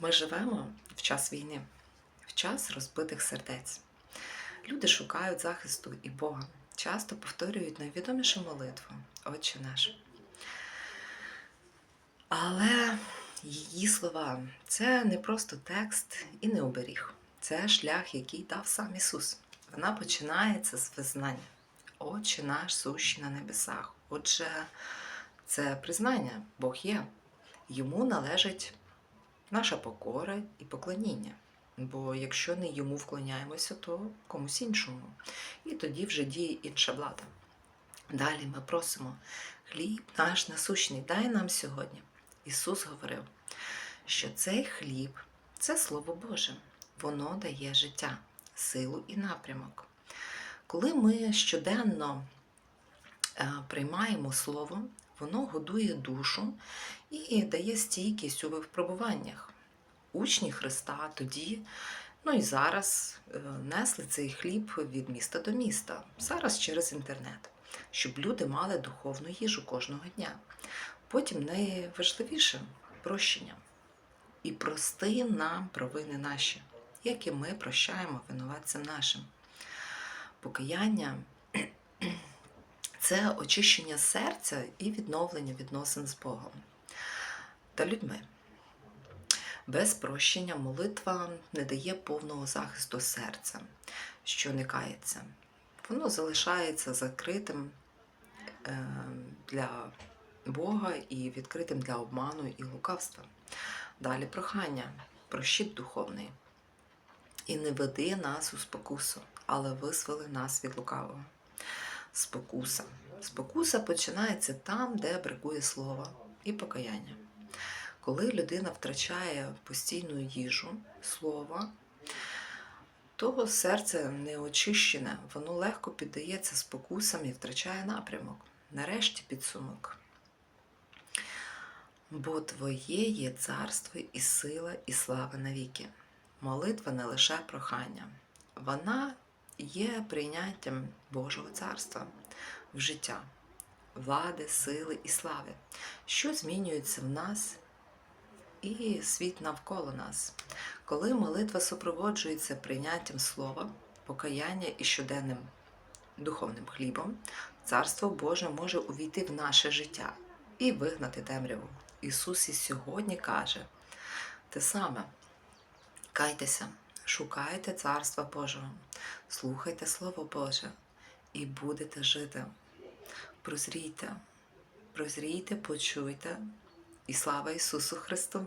Ми живемо в час війни, в час розбитих сердець. Люди шукають захисту і Бога, часто повторюють найвідомішу молитву Отче наш. Але її слова це не просто текст і не оберіг. Це шлях, який дав сам Ісус. Вона починається з визнання. Отче наш сущий на небесах. Отже, це признання, Бог є. Йому належить наша покора і поклоніння. Бо якщо не йому вклоняємося, то комусь іншому. І тоді вже діє інша влада. Далі ми просимо хліб наш насущний, дай нам сьогодні. Ісус говорив, що цей хліб це Слово Боже, воно дає життя, силу і напрямок. Коли ми щоденно е, приймаємо Слово, воно годує душу і дає стійкість у випробуваннях. Учні Христа тоді, ну і зараз е, несли цей хліб від міста до міста, зараз через інтернет, щоб люди мали духовну їжу кожного дня. Потім найважливіше прощення. І прости нам провини наші, як і ми прощаємо винуватцям нашим. Покаяння це очищення серця і відновлення відносин з Богом та людьми. Без прощення молитва не дає повного захисту серця, що не кається. Воно залишається закритим е, для Бога і відкритим для обману і лукавства. Далі прохання, прощит духовний. І не веди нас у спокусу, але визволи нас від лукавого. Спокуса. Спокуса починається там, де бракує слова і покаяння. Коли людина втрачає постійну їжу, слова, то серце не очищене, воно легко піддається спокусам і втрачає напрямок. Нарешті підсумок. Бо Твоє є царство і сила, і слава навіки. Молитва не лише прохання, вона є прийняттям Божого царства в життя, влади, сили і слави, що змінюється в нас і світ навколо нас. Коли молитва супроводжується прийняттям слова, покаяння і щоденним духовним хлібом, царство Боже може увійти в наше життя і вигнати темряву. Ісус і сьогодні каже те саме: кайтеся, шукайте Царства Божого, слухайте Слово Боже і будете жити. Прозрійте, прозрійте, почуйте, і слава Ісусу Христу!